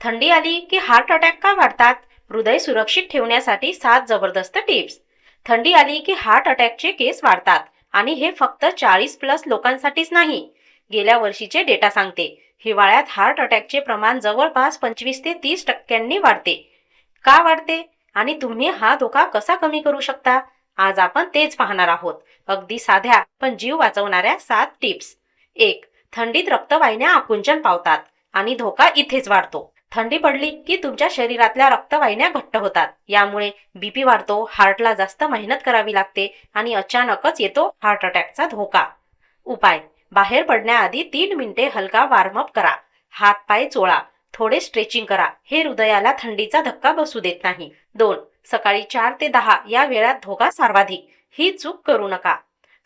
थंडी आली की हार्ट अटॅक का वाढतात? हृदय सुरक्षित ठेवण्यासाठी सात जबरदस्त टिप्स. थंडी आली की हार्ट अटॅकचे केस वाढतात आणि हे फक्त चाळीस प्लस लोकांसाठीच नाही. गेल्या वर्षीचे डेटा सांगते. हिवाळ्यात हार्ट अटॅकचे प्रमाण जवळपास पंचवीस ते तीस टक्क्यांनी वाढते. का वाढते? आणि तुम्ही हा धोका कसा कमी करू शकता? आज आपण तेच पाहणार आहोत. अगदी साध्या पण जीव वाचवणाऱ्या सात टिप्स. एक थंडीत रक्तवाहिन्या आकुंचन पावतात आणि धोका इथेच वाढतो. थंडी पडली की तुमच्या शरीरातल्या रक्तवाहिन्या घट्ट होतात. यामुळे बीपी वाढतो हार्टला जास्त मेहनत करावी लागते आणि अचानकच येतो हार्ट अटॅकचा धोका. उपाय. बाहेर पडण्याआधी तीन मिनिटे हलका वॉर्मअप करा. हात पाय चोळा. थोडे स्ट्रेचिंग करा. हे हृदयाला थंडीचा धक्का बसू देत नाही. दोन. सकाळी चार ते दहा या वेळात धोका सर्वाधिक. ही चूक करू नका.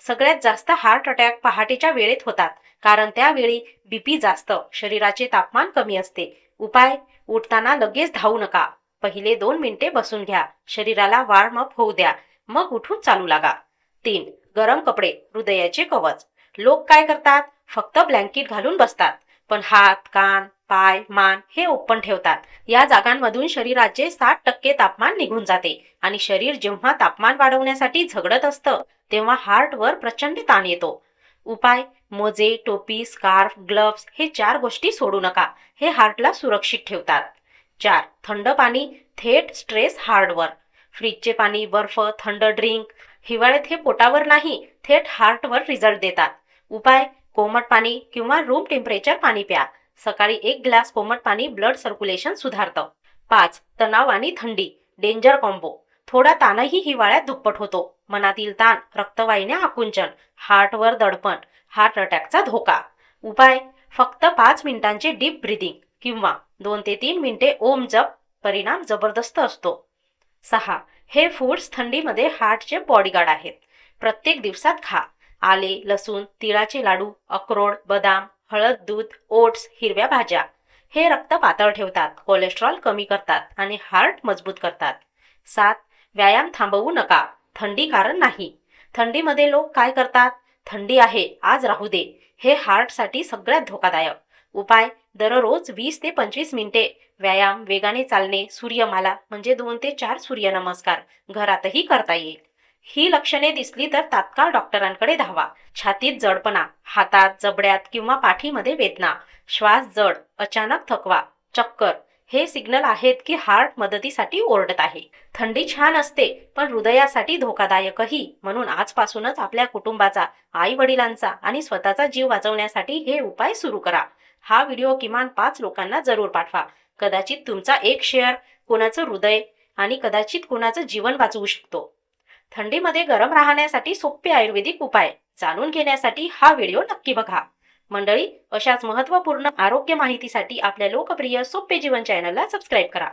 सगळ्यात जास्त हार्ट अटॅक पहाटेच्या वेळेत होतात. कारण त्यावेळी बीपी जास्त. शरीराचे तापमान कमी असते. उपाय उठताना लगेच धावू नका. पहिले दोन मिनिटे बसून घ्या. शरीराला वॉर्मअप होऊ द्या. मग उठून चालू लागा. तीन गरम कपडे हृदयाचे कवच. लोक काय करतात? फक्त ब्लँकेट घालून बसतात. पण हात कान पाय मान हे ओपन ठेवतात. या जागांमधून शरीराचे साठ टक्के तापमान निघून जाते आणि शरीर जेव्हा तापमान वाढवण्यासाठी झगडत असतं तेव्हा हार्टवर प्रचंड ताण येतो. उपाय मोजे टोपी स्कार्फ ग्लव्स हे चार गोष्टी सोडू नका. हे हार्टला सुरक्षित ठेवतात. चार थंड पाणी थेट स्ट्रेस हार्टवर फ्रीजचे पाणी बर्फ थंड ड्रिंक हिवाळ्यात हे पोटावर नाही थेट हार्टवर रिझल्ट देतात. उपाय कोमट पाणी किंवा रूम टेम्परेचर पाणी प्या. सकाळी एक ग्लास कोमट पाणी ब्लड सर्क्युलेशन सुधारतं. पाच तणाव आणि थंडी. Danger combo. थोडा ताणही हिवाळ्यात दुप्पट होतो. मनातील ताण रक्तवाहिन्या आकुंचन हार्टवर दडपण हार्ट अटॅकचा धोका. उपाय फक्त पाच मिनिटांचे डीप ब्रिदिंग किंवा दोन ते तीन मिनिटे ओम जप परिणाम जबरदस्त असतो. सहा हे फूड्स थंडीमध्ये हार्टचे बॉडीगार्ड आहेत. प्रत्येक दिवसात खा. आले लसूण तिळाचे लाडू अक्रोड बदाम हळद दूध ओट्स हिरव्या भाज्या. हे रक्त पातळ ठेवतात कोलेस्ट्रॉल कमी करतात आणि हार्ट मजबूत करतात. सात व्यायाम थांबवू नका. थंडी कारण नाही. थंडीमध्ये लोक काय करतात? थंडी आहे आज राहू दे. हे हार्टसाठी सगळ्यात धोकादायक. उपाय दररोज वीस ते पंचवीस मिनिटे. व्यायाम वेगाने चालणे सूर्यमाला म्हणजे दोन ते चार सूर्यनमस्कार. घरातही करता येईल. ही लक्षणे दिसली तर तात्काळ डॉक्टरांकडे धावा. छातीत जडपणा हातात जबड्यात किंवा पाठीमध्ये वेदना. श्वास जड अचानक थकवा चक्कर. हे सिग्नल आहेत की हार्ट मदतीसाठी ओरडत आहे. थंडी छान असते पण हृदयासाठी धोकादायकही म्हणून आजपासूनच आपल्या कुटुंबाचा आई वडिलांचा आणि स्वतःचा जीव वाचवण्यासाठी हे उपाय सुरू करा. हा व्हिडिओ किमान पाच लोकांना जरूर पाठवा. कदाचित तुमचा एक शेअर कोणाचं हृदय आणि कदाचित कोणाचं जीवन वाचवू शकतो. थंडीमध्ये गरम राहण्यासाठी सोपे आयुर्वेदिक उपाय जाणून घेण्यासाठी हा व्हिडिओ नक्की बघा. मंडळी अशाच महत्त्वपूर्ण आरोग्य माहितीसाठी आपल्या लोकप्रिय सोपे जीवन चॅनलला सबस्क्राईब करा.